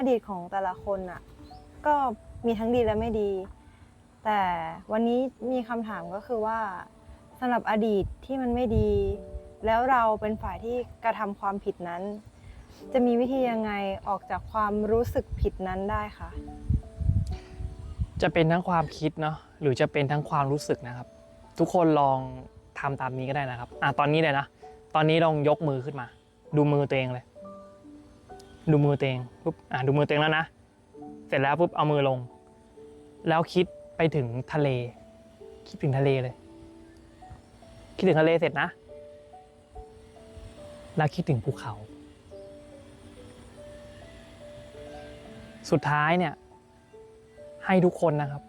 อดีตของแต่ละคนอะก็มีทั้งดีและไม่ดี แต่วันนี้มีคำถามก็คือว่าสำหรับอดีตที่มันไม่ดี แล้วเราเป็นฝ่ายที่กระทำความผิดนั้น จะมีวิธียังไงออกจากความรู้สึกผิดนั้นได้คะจะเป็นทั้งความคิดเนาะหรือจะเป็นทั้งความรู้สึกนะครับ ทุกคนลองทำตามนี้ก็ได้นะครับอะตอนนี้เลยนะ ตอนนี้ลองยกมือขึ้นมา ดูมือตัวเองเลย ดูมือตัวเองปุ๊บอะดูมือตัวเองแล้วนะ เสร็จแล้วปุ๊บเอามือลง แล้วคิดไปถึงทะเล คิดถึงทะเลเลย คิดถึงทะเลเสร็จนะ แล้วคิดถึงภูเขา สุดท้ายเนี่ย ให้ทุกคนนะครับ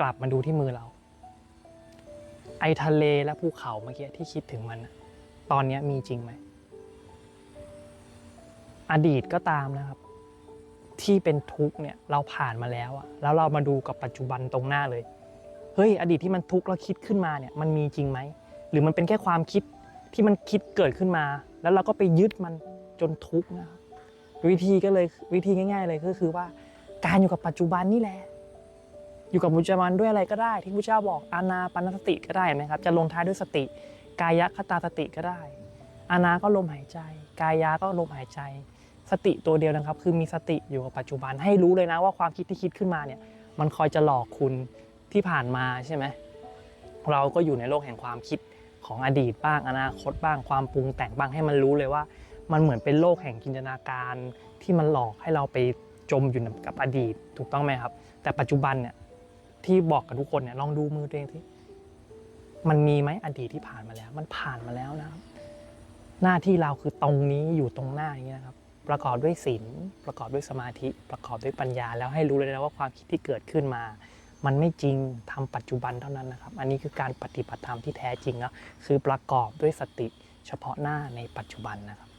กลับมาดูที่มือเรา ไอทะเลและภูเขาเมื่อกี้ที่คิดถึงมัน ตอนนี้มีจริงไหม อดีตก็ตามนะครับ ที่เป็นทุกข์เนี่ยเราผ่านมาแล้วอะแล้วเรามาดูกับปัจจุบันตรงหน้าเลยเฮ้ยอดีตที่มันทุกข์แล้วคิดขึ้นมาเนี่ยมันมีจริงไหมหรือมันเป็นแค่ความคิดที่มันคิดเกิดขึ้นมา แล้วเราก็ไปยึดมันจนทุกข์นะครับวิธีก็เลยวิธีง่าย ๆ เลยก็คือว่า การอยู่กับปัจจุบันนี่แหละอยู่กับปัจจุบันด้วยอะไรก็ได้ที่พระเจ้าบอกอานาปานสติก็ได้นะครับ จะลงท้ายด้วยสติ กายคตาสติก็ได้อานาก็ลมหายใจ กายาก็ลมหายใจ สติตัวเดียวนะครับ คือมีสติอยู่กับปัจจุบันให้รู้เลยนะว่าความคิดที่คิดขึ้นมาเนี่ย มันคอยจะหลอกคุณที่ผ่านมาใช่ไหมเราก็อยู่ในโลกแห่งความคิดของอดีตบ้างอนาคตบ้างความปรุงแต่งบ้างให้มันรู้เลยว่า มันเหมือนเป็นโลกแห่งจินตนาการที่มันหลอกให้เราไปจมอยู่กับอดีตถูกต้องไหมครับ แต่ปัจจุบันเนี่ยที่บอกกับทุกคนเนี่ยลองดูมือตัวเองที่มันมีไหมอดีตที่ผ่านมาแล้ว มันผ่านมาแล้วนะครับหน้าที่เราคือตรงนี้อยู่ตรงหน้าอย่างนี้ยนะครับ ประกอบด้วยศีลประกอบด้วยสมาธิประกอบด้วยปัญญา แล้วให้รู้เลยนะว่าความคิดที่เกิดขึ้นมา มันไม่จริงทำปัจจุบันเท่านั้นนะครับ อันนี้คือการปฏิบัติธรรมที่แท้จริงนะคือประกอบด้วยสติเฉพาะหน้าในปัจจุบันนะครับ